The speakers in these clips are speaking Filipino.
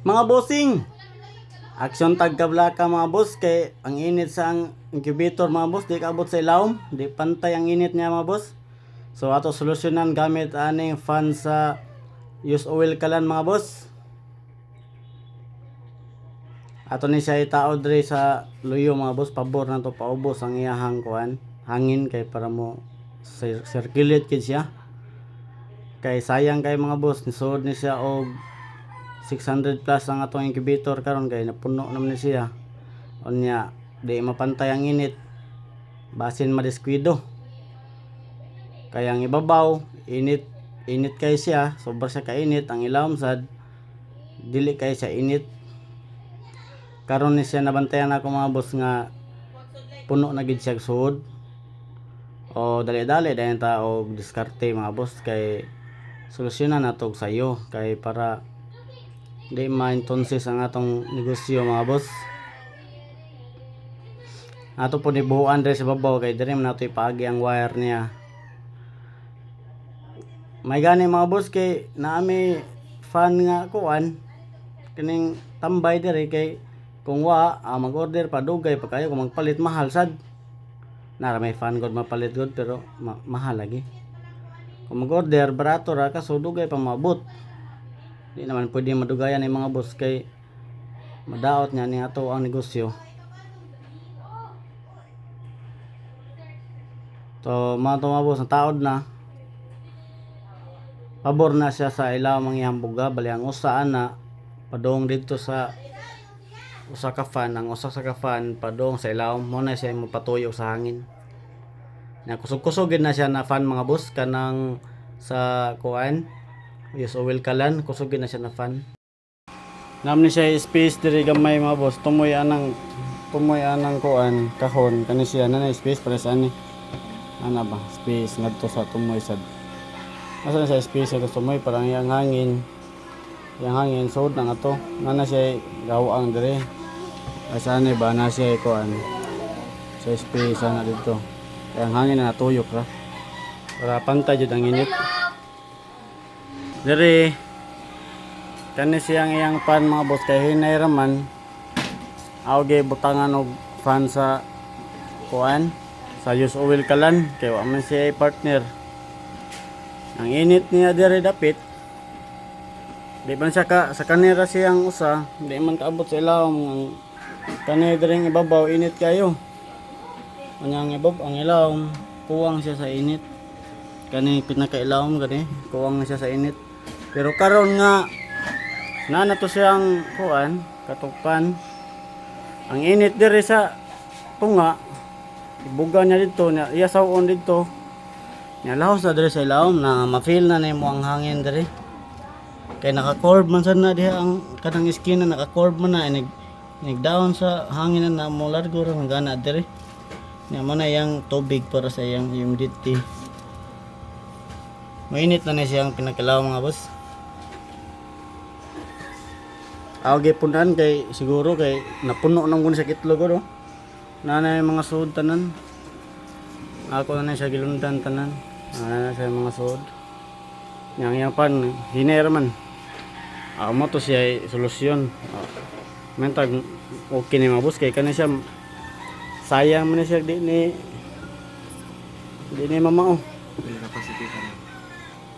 Mga bossing, action tag kabla ka mga boss kay ang init sa ang incubator mga boss di kaabot sa ilawom, di pantay ang init niya mga boss. So ato solusyonan gamit aning fan sa use oil kalan mga boss. Ato ni siya itaod diri sa luyo mga boss, pabor na to paubos ang iyahang kuan, hangin kay para mo cir- circulate kid siya. Kay sayang kay mga boss, nisuod ni siya og 600 plus ang atong incubator karon kay napuno naman ni siya. Unya, di mapantay ang init. Basin madiskuido. Kaya ang ibabaw, init init kay siya, sobra siya kainit, ang ilawom sad dili kay siya init. Karon ni siya nabantayan ako mga boss nga puno na gid siya suod. O dali-dali dayon ta og diskarte mga boss kay solusyonan nato sayo kay para di ma-entonces ang atong negosyo mga boss. Ato po ni buuan diri sa babaw kay diri man nato ipaagi ang wire niya. May gani mga boss kay naami fan nga kuan kining tambay diri kay kung wa ah, mag-order pa dugay pa kayo kung magpalit mahal sad. Nara may fan god mapalit god pero ma- mahal lagi. Kung mag-order barato ra ka so dugay pa mabot. Di naman pwede madugayan ng mga boss kay madaot niya ni ato ang negosyo. So, mga to mga boss, ang taod na. Pabor na siya sa ilaw mga ihambuga, bali ang usaan na padong dito sa usa ka fan, ang usa sa ka fan padong sa ilaw mo na siya mapatuyo sa hangin. Na kusog-kusogin na siya na fan mga boss kanang sa kuan Yes, oil kalan, kusugin na siya na fan. Nam ni siya space diri gamay mga boss, tumoy anang tumoy anang kuan kahon kani siya na na space para sa ani. Ana ba? Space ngadto sa tumoy sad. Asa na siya space sa tumoy para ang hangin. Yang hangin sud na ato. Nana siya gawang diri. Asa ni ba na siya kuan. Sa space ana dito. Kaya ang hangin na natuyok ra. Para pantay jud ang init. Dere kani siyang iyang fan mga boss. Kay hinay raman awge butangan og fan sa kuan sa use oil kalan. Kay wa man siya partner. Ang init niya dere dapit. Di man siya ka sa kanira siyang usa di man kaabot sa ilawom. Ang kani dere ibabaw init kayo. Ang ibab ang ilawom kuwang siya sa init. Kani pinakailawom gani kuwang siya sa init pero karon nga na na to siyang kuan katupan ang init diri sa tunga ibuga niya dito niya iya sawon dito. Niya lahos na diri sa ilawom na ma-feel na nimo ang hangin diri. Kay naka-curve man sad na diha ang kanang skin na naka-curve man na inig down sa hangin na mo largo ra gana diri. Niya mo na yang tubig para sa iyang humidity. Mainit na na siyang pinakalaw mga boss. Awag punan kay siguro kay napuno nang kun sa kitlog ko. Nanay mga suod tanan. Ako na siya gilundan tanan. Nanay na siya mga suod. Yang yang pan hiner man. Ako mo to siya ay solusyon. Uh, Mentag okay ni mga boss kay kanina siya sayang man siya di ni di ni mamao.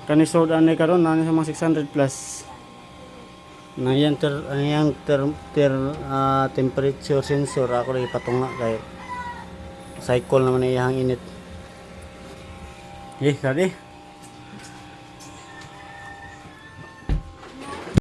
Kani sold ani karon nani sa mga 600 plus. Na yan ter ang yang ter, ter ah, temperature sensor ako rin ipatunga kay cycle naman iyang init. Eh, kadi.